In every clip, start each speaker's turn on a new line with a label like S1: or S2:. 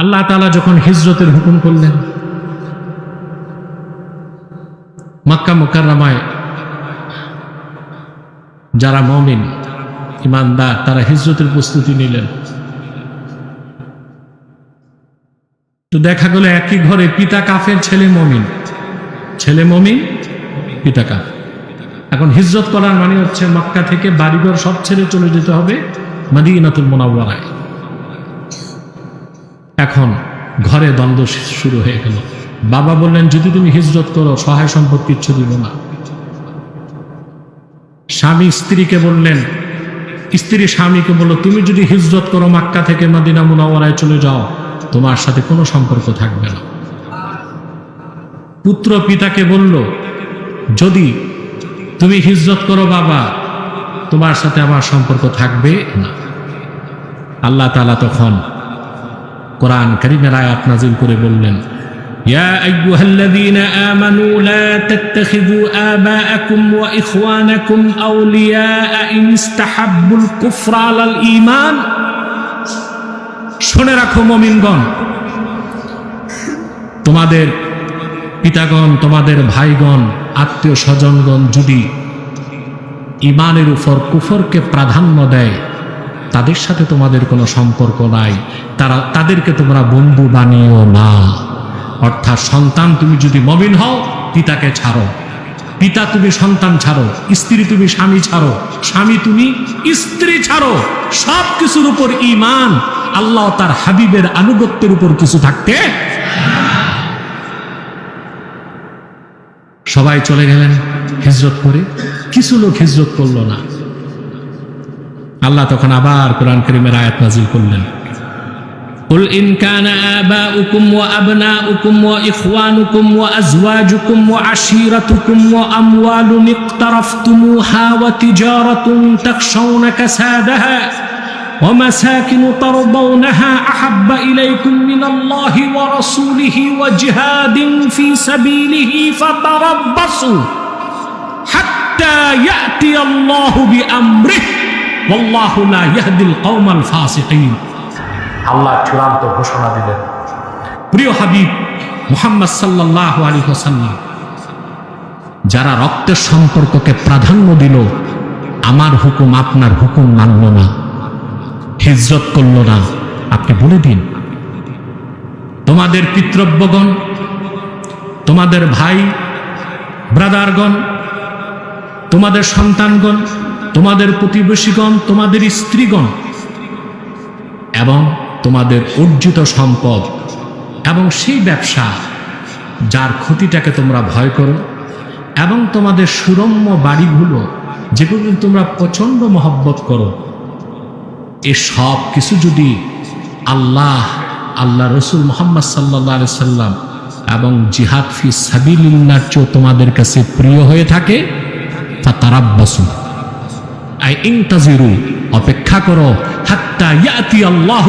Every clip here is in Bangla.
S1: আল্লাহ তালা যখন হিজরতের হুকুম করলেন, মক্কা মোকাররামায় যারা মমিন ইমানদার তারা হিজরতের প্রস্তুতি নিলেন। তো দেখা গেল একই ঘরে পিতা কাফের, ছেলে মমিন। ছেলে মমিন, পিতা কাফ এখন হিজরত করার মানে হচ্ছে মক্কা থেকে বাড়িঘর সব ছেড়ে চলে যেতে হবে মাদিনাতুল মোনাওয়ারায়। এখন ঘরে দ্বন্দ্ব শুরু হয়ে গেল। বাবা বললেন, যদি তুমি হিজরত করো, সহায় সম্পদ কিচ্ছু দিব না। স্বামী স্ত্রীকে বললেন, স্ত্রী স্বামীকে বলল, তুমি যদি হিজরত করো মাক্কা থেকে মাদিনা মুনাওয়ারায় চলে যাও, তোমার সাথে কোনো সম্পর্ক থাকবে না। পুত্র পিতাকে বলল, যদি তুমি হিজরত করো বাবা, তোমার সাথে আমার সম্পর্ক থাকবে না। আল্লাহ তালা তখন কোরআন করিমের আয়াত নাজিল করে বললেন يا أيها الذين آمنوا لا تتخذوا آباءكم وإخوانكم أولياء إن استحبوا الكفر على الإيمان শুনে রাখো মমিনগণ তোমাদের পিতাগণ তোমাদের ভাইগণ আত্মীয় স্বজনগণ যদি ইমানের উপর কুফরকে প্রাধান্য দেয় তাদের সাথে তোমাদের কোনো সম্পর্ক নাই। তারা, তাদেরকে তোমরা বন্ধু বানিও না। অর্থাৎ সন্তান তুমি যদি মবিন হও, পিতাকে ছাড়ো। পিতা তুমি সন্তান ছাড়ো, স্ত্রী তুমি স্বামী ছাড়ো, স্বামী তুমি স্ত্রী ছাড়ো। সব কিছুর উপর ইমান আল্লাহ তার হাবিবের আনুগত্যের উপর কিছু থাকতে সবাই চলে গেলেন হিজরত করে। কিছু লোক হিজরত করল না। আল্লাহ তখন আবার কোরআন করিমের আয়াত নাজিল করলেন قل إن كان آباؤكم وأبناؤكم وإخوانكم وأزواجكم وعشيرتكم وأموال اقترفتموها وتجارة تخشون كسادها ومساكن ترضونها أحب إليكم من الله ورسوله وجهاد في سبيله فتربصوا حتى يأتي الله بأمره যারা রক্তের সম্পর্ককে প্রাধান্য দিল আমার হুকুম আপনার হুকুম মানল না হিজরত করল না। আপনি বলে দিন তোমাদের পিতৃব্যগণ তোমাদের ভাই ব্রাদারগণ তোমাদের সন্তানগণ তোমাদের প্রতিবেশীগণ, তোমাদের স্ত্রীগণ এবং তোমাদের অর্জিত সম্পদ এবং সেই ব্যবসা যার ক্ষতিটাকে তোমরা ভয় করো এবং তোমাদের সুরম্য বাড়িগুলো যেগুলো তোমরা প্রচণ্ড মহব্বত করো, এ সব কিছু যদি আল্লাহ আল্লাহ রসুল মোহাম্মদ সাল্লা সাল্লাম এবং জিহাদ ফি সাবিল্লার চেয়েও তোমাদের কাছে প্রিয় হয়ে থাকে তা তারাব্বাসু আই অপেক্ষা করো ইয়াতি আল্লাহ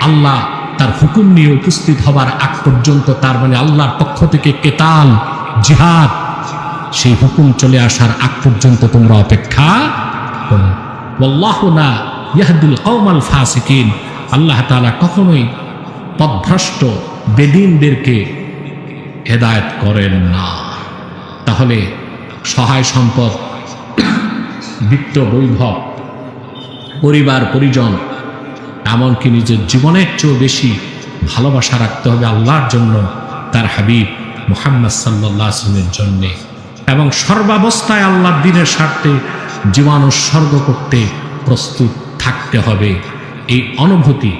S1: আল্লাহ তার হুকুম নিয়ে উপস্থিত হবার আগ পর্যন্ত তার মানে আল্লাহর পক্ষ থেকে কেতাল, জিহাদ, সেই হুকুম চলে আসার আগ পর্যন্ত তোমরা অপেক্ষা করো। ওয়াল্লাহু লা ইয়াহদিল কওমাল ফাসিকিন। আল্লাহ তালা কখনোই পথভ্রষ্ট বেদিনদেরকে হেদায়েত করেন না। তাহলে সহায় সম্পদ বিত্ত বৈভব, পরিবার, পরিজন, এমনকি নিজের জীবনের চেয়েও বেশি ভালোবাসা রাখতে হবে আল্লাহর জন্য তার হাবিব মুহাম্মদ সাল্লাহ আসলামের জন্যে। এবং সর্বাবস্থায় আল্লাহর দিনের স্বার্থে জীবন উৎসর্গ করতে প্রস্তুত থাকতে হবে। এই অনুভূতি,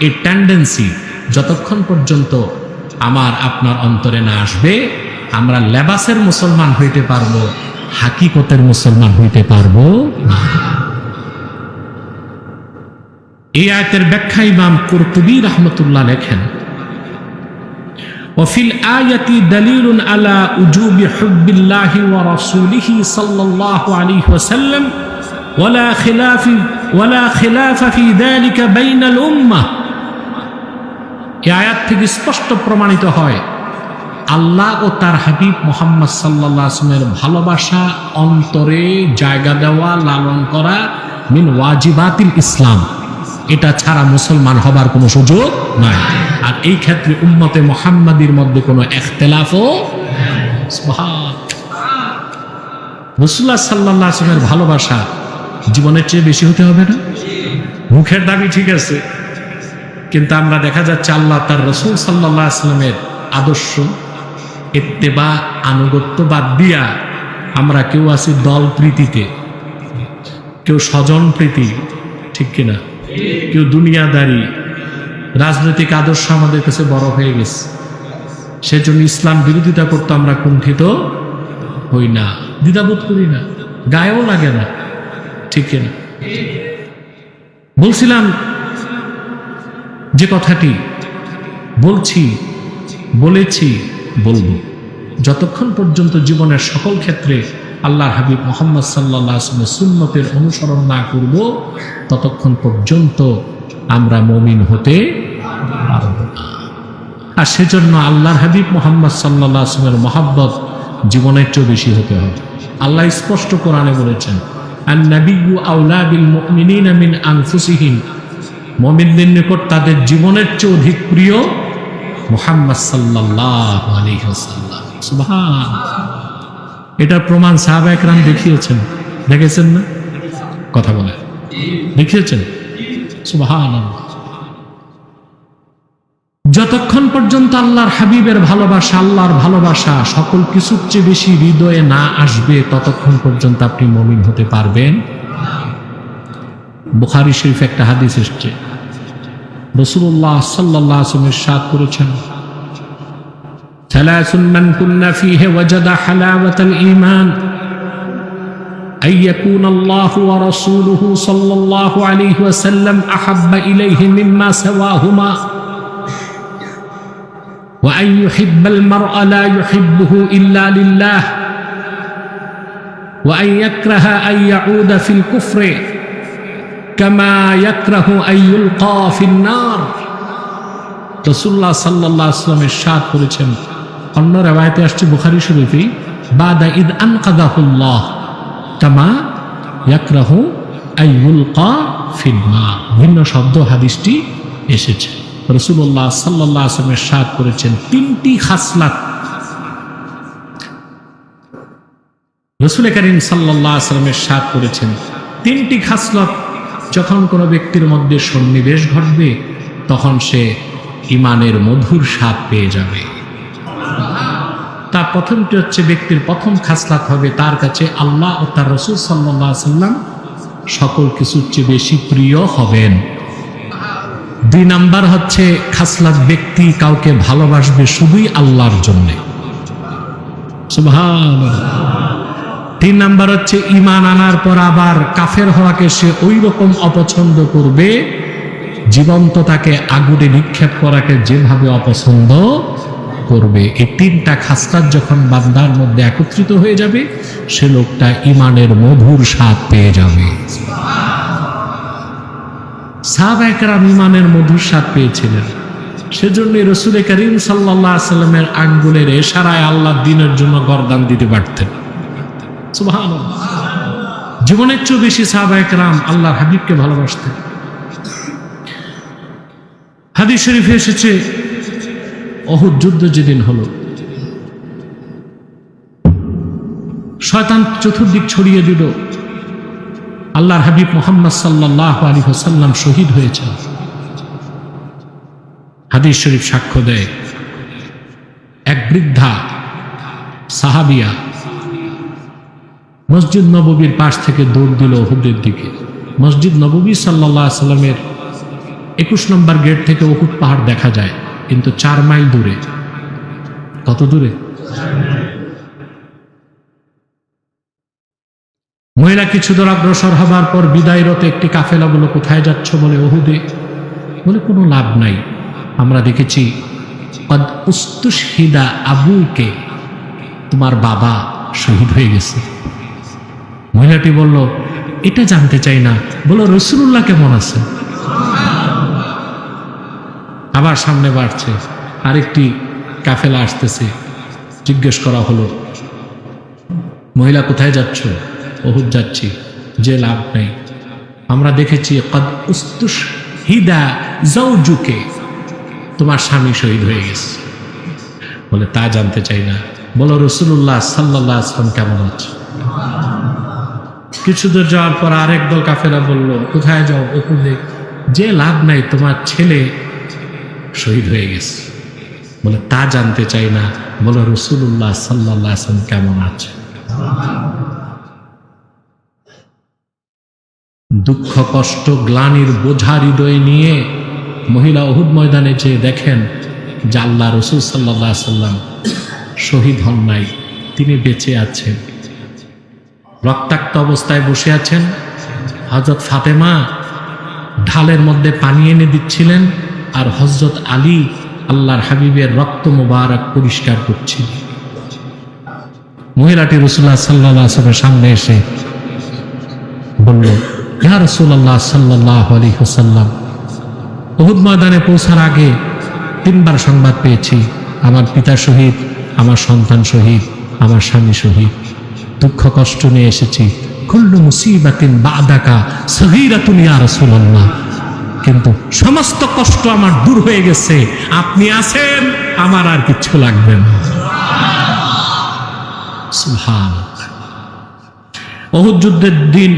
S1: এই টেন্ডেন্সি যতক্ষণ পর্যন্ত আমার আপনার অন্তরে না আসবে, আমরা লেবাসের মুসলমান হইতে পারব হাকিকতের মুসলমান হইতে পারবো না এই আয়তের ব্যাখ্যা ইমাম কুরতুবী রহমতুল্লাহ লেখেন وفي الآية دليل على وجوب حب الله ورسوله صلى الله عليه وسلم ولا خلاف ولا خلاف في ذلك بين الأمة এই আয়াত থেকে স্পষ্ট প্রমাণিত হয় আল্লাহ ও তার হাবিব মোহাম্মদ সাল্লাহ আসলামের ভালোবাসা, অন্তরে জায়গা দেওয়া, লালন করা মিন ওয়াজিবাতিল ইসলাম। এটা ছাড়া মুসলমান হবার কোনো সুযোগ নাই। আর এই ক্ষেত্রে উম্মতে মোহাম্মদীর মধ্যে কোনো এখতেলাফও সুবহান। রসুল্লাহ সাল্লাহ আসলামের ভালোবাসা জীবনের চেয়ে বেশি হতে হবে না? মুখের দাবি ঠিক আছে। কিন্তু আমরা দেখা যাচ্ছে আল্লাহ তার রসুল সাল্লাহ আসলামের আদর্শ এত্তেবা আনুগত্য বাদ দিয়া আমরা কেউ আছি দল প্রীতিতে। কেউ স্বজন প্রীতি, ঠিক কিনা? কেউ দুনিয়াদারি। রাজনৈতিক আদর্শ আমাদের কাছে বড় হয়ে গেছে। সেজন্য ইসলাম বিরোধিতা করতে আমরা কুণ্ঠিত হই না। দ্বিধাবোধ করি না। গায়েও লাগে না। ঠিক কিনা? বলছিলাম যে কথাটি, বলছি, বলেছি বলব, যতক্ষণ পর্যন্ত জীবনের সকল ক্ষেত্রে আল্লাহর হাবিব মোহাম্মদ সাল্লাহ সুন্নতের অনুসরণ না করব, ততক্ষণ পর্যন্ত আমরা মমিন হতে পারব না। আর সেজন্য আল্লাহর হাবিব মোহাম্মদ সাল্লাহ আসলামের মহাব্বত জীবনের চেয়েও বেশি হতে হবে। আল্লাহ স্পষ্ট কোরআনে বলেছেন আর নাবিগু আউলা বিল মুমিনিনা মিন আনফুসিহিম। মমিনদের নিকট তাদের জীবনের চেয়ে অধিক প্রিয় মোহাম্মদ সাল্লাহ আলহিহাল্লাম সুবহান। এটার প্রমাণ সাহাবা একরাম দেখিয়েছেন। দেখেছেন না? কথা বলে দেখিয়েছেন? সুবহান যতক্ষণ পর্যন্ত আল্লাহর হাবিবের ভালোবাসা, আল্লাহর ভালোবাসা সকল কিছুর চেয়ে বেশি হৃদয়ে না আসবে, ততক্ষণ পর্যন্ত আপনি মমিন হতে পারবেন বুখারি শরীফ একটা হাদিস এসছে। রসুল্লাহ সাল্লাহ আসমের সাত করেছেন ثلاث من كن فيه وجد حلاوة الإيمان أن يكون الله ورسوله صلى الله عليه وسلم أحب إليه مما سواهما وأن يحب المرء لا يحبه إلا لله وأن يكره أن يعود في الكفر রসুল্লাহ করেছেন। বুখারি ইদ ইয়াকরাহু ভিন্ন শব্দ হাদিসটি এসেছে। রসুল্লাহ সাল্লাহ আসলামের সাদ করেছেন তিনটি খাসলাত। রসুল করিম সাল্লাহ আসলামের সাদ করেছেন তিনটি খাসলত। যখন কোনো ব্যক্তির মধ্যে সন্নিবেশ ঘটবে, তখন সে ইমানের মধুর স্বাদ পেয়ে যাবে। তার প্রথমটি হচ্ছে ব্যক্তির প্রথম খাসলাত হবে তার কাছে আল্লাহ ও তার রসুল সাল্লাহ সাল্লাম সকল কিছুর চেয়ে বেশি প্রিয় হবেন। দুই নাম্বার হচ্ছে খাসলাত ব্যক্তি কাউকে ভালোবাসবে শুধুই আল্লাহর জন্যে। তিন নাম্বার হচ্ছে ইমান আনার পর আবার কাফের হওয়াকে সে ওই রকম অপছন্দ করবে জীবন্ত তাকে আগুনে নিক্ষেপ করাকে যেভাবে অপছন্দ করবে। এই তিনটা খাস্তার যখন বান্দার মধ্যে একত্রিত হয়ে যাবে, সে লোকটা ইমানের মধুর স্বাদ পেয়ে যাবে। সাহাবাহাম ইমানের মধুর স্বাদ পেয়েছিলেন। সেজন্য রসুল করিম সাল্লাহ সাল্লামের আঙ্গুলের এশারায় আল্লাহ দিনের জন্য গরদান দিতে পারতেন। জীবনের চেয়েও বেশি সাহাবাহাম আল্লাহর হাবিবকে ভালোবাসতেন। হাদিস শরীফে এসেছে, অহুদ যুদ্ধ যেদিন হলো। শয়তান চতুর্দিক ছড়িয়ে দিল। আল্লাহর হাবিব মোহাম্মদ সাল্লাহ আলী হোসাল্লাম শহীদ হয়েছেন। হাদিস শরীফ সাক্ষ্য দেয়, এক বৃদ্ধা সাহাবিয়া মসজিদ নববীর পাশ থেকে দৌড় দিল ওহুদের দিকে। মসজিদ নববী সাল্লাহ সাল্লামের একুশ নম্বর গেট থেকে ওহুদ পাহাড় দেখা যায়, কিন্তু চার মাইল দূরে। কত দূরে? মহিলা কিছু দূর অগ্রসর হবার পর বিদায়রত একটি কাফেলা বলো কোথায় যাচ্ছ? বলে ওহুদে বলে, কোনো লাভ নাই। আমরা দেখেছি উস্তুশহিদা আবুকে, তোমার বাবা শহীদ হয়ে গেছে। মহিলাটি বলল, এটা জানতে চাই না। বলো রসুল্লাহ কেমন আছে? আবার সামনে বাড়ছে, আরেকটি কাফেলা আসতেছে, জিজ্ঞেস করা হলো, মহিলা, কোথায় যাচ্ছ? ওহুদ যাচ্ছি, যে লাভ নেই। আমরা দেখেছি, কদ উস্তুস হিদা জৌজুকে তোমার স্বামী শহীদ হয়ে গেছে। বলে, তা জানতে চাই না। বলো রসুল্লাহ সাল্লাহ আসলাম কেমন আছে? কিছু দূর যাওয়ার পর আরেক দল কাফেরা বলল, কোথায় যাও ওখানে যে লাভ নাই, তোমার ছেলে শহীদ হয়ে গেছে। বলে, তা জানতে চাই না। বলো রসুল্লাহ সাল্লাহ আসলাম কেমন আছে? দুঃখ, কষ্ট, গ্লানির বোঝা হৃদয় নিয়ে মহিলা অহুদ ময়দানে যেয়ে দেখেন যে আল্লাহ রসুল সাল্লাহ সাল্লাম শহীদ হন নাই, তিনি বেঁচে আছেন। রক্তাক্ত অবস্থায় বসে আছেন। হজরত ফাতেমা ঢালের মধ্যে পানি এনে দিচ্ছিলেন আর হজরত আলী আল্লাহর হাবিবের রক্ত মোবারক পরিষ্কার করছিলেন। মহিলাটি রসুল্লাহ সাল্লাহ সামনে এসে বলল, ইয়া রসুল্লাহ সাল্লাহ আলী হোসাল্লাম বহুদ ময়দানে পৌঁছার আগে তিনবার সংবাদ পেয়েছি। আমার পিতা শহীদ, আমার সন্তান শহীদ, আমার স্বামী শহীদ। দুঃখ কষ্ট নিয়ে এসেছি। কুল্লু মুসিবাতিন বাদাকা সহিরাতুন ইয়া রাসূলুল্লাহ। কিন্তু সমস্ত কষ্ট আমার দূর হয়ে গেছে। আপনি আছেন, আমার আর কিচ্ছু লাগবে না। অহুদ যুদ্ধের দিন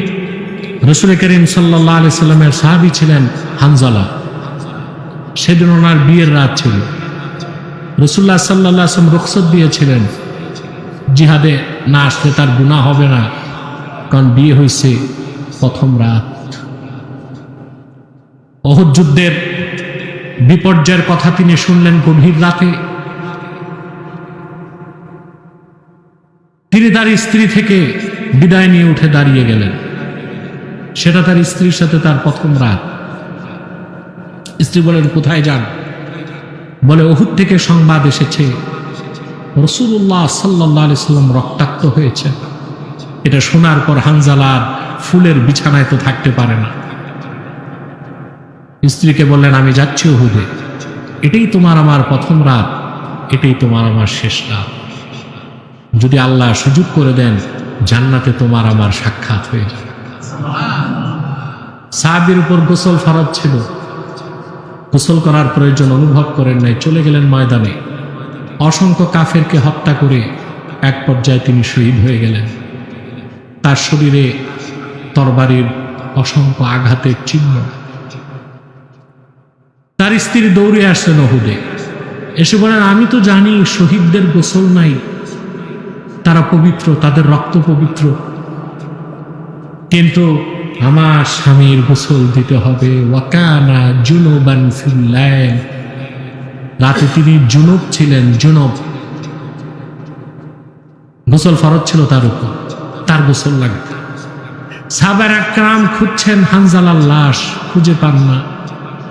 S1: রসুল করিম সাল্লাহ আলি সাল্লামের সাহাবি ছিলেন হানজালা। সেদিন ওনার বিয়ের রাত ছিল। রসুল্লাহ সাল্লাহ আসলাম রুখসত দিয়েছিলেন। জিহাদে না আসলে তার গুণা হবে না, কারণ বিয়ে হয়েছে প্রথম রাত। অহুদ বিপর্যয়ের কথা তিনি শুনলেন গভীর রাতে। তিনি তার স্ত্রী থেকে বিদায় নিয়ে উঠে দাঁড়িয়ে গেলেন। সেটা তার স্ত্রীর সাথে তার প্রথম রাত। স্ত্রী বলেন কোথায় যান? বলে ওহুদ থেকে সংবাদ এসেছে রসুল্লাহ সাল্লাহ সাল্লাম রক্তাক্ত হয়েছে। এটা শোনার পর হানজালার ফুলের বিছানায় তো থাকতে পারে না। স্ত্রীকে বললেন, আমি যাচ্ছি ওহুদে এটাই তোমার আমার প্রথম রাত, এটাই তোমার আমার শেষ রাত। যদি আল্লাহ সুযোগ করে দেন, জান্নাতে তোমার আমার সাক্ষাৎ হয়ে যাবে। সাহাবির উপর গোসল ফরজ ছিল। গোসল করার প্রয়োজন অনুভব করেন নাই, চলে গেলেন ময়দানে। অসংখ্য কাফেরকে হত্যা করে এক পর্যায়ে তিনি শহীদ হয়ে গেলেন। তার শরীরে তরবারির অসংখ্য আঘাতের চিহ্ন। তার স্ত্রী দৌড়ে আসলেন অহুদে এসে বলেন, আমি তো জানি শহীদদের গোসল নাই। তারা পবিত্র, তাদের রক্ত পবিত্র। কিন্তু আমার স্বামীর গোসল দিতে হবে। ওয়াকানা জুনুবান ফিল্লাইল রাতে তিনি জুনুব ছিলেন, জুনব। গোসল ফরজ ছিল তার উপর, তার গোসল লাগবে সাবার একরাম খুঁজছেন, হানজালার লাশ খুঁজে পান না।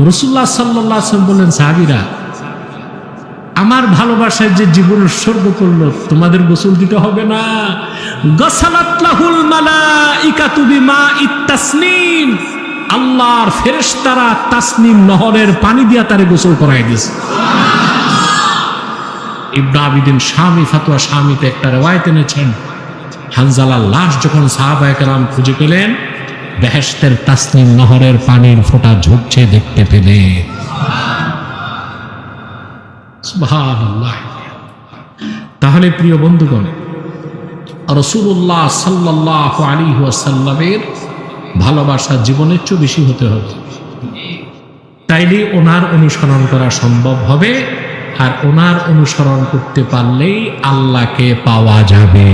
S1: রসুল্লাহ সাল্লাহ বললেন, সাহাবিরা, আমার ভালোবাসায় যে জীবন উৎসর্গ করল, তোমাদের গোসল দিতে হবে না। গসালাতলাহুল মালাইকাতু বিমা ইত্তাসনিম আল্লাহর ফেরেশতারা তাসনিম নহরের পানি দিয়া তারে গোসল করাই দিয়েছে ইবনা আবিদিন স্বামী ফাতুয়া স্বামীতে একটা রেওয়ায়ত এনেছেন। হানজালার লাশ যখন সাহাবায়ে কেরাম খুঁজে পেলেন, বেহেশতের তাসনিম নহরের পানির ফোঁটা ঝুঁকছে দেখতে পেলে। তাহলে প্রিয় বন্ধুগণ রসুল্লাহ সাল্লাহ আলী ওয়াসাল্লামের ভালোবাসা জীবনের চেয়ে বেশি হতে হবে। তাইলে ওনার অনুসরণ করা সম্ভব হবে, আর ওনার অনুসরণ করতে পারলেই আল্লাহকে পাওয়া যাবে।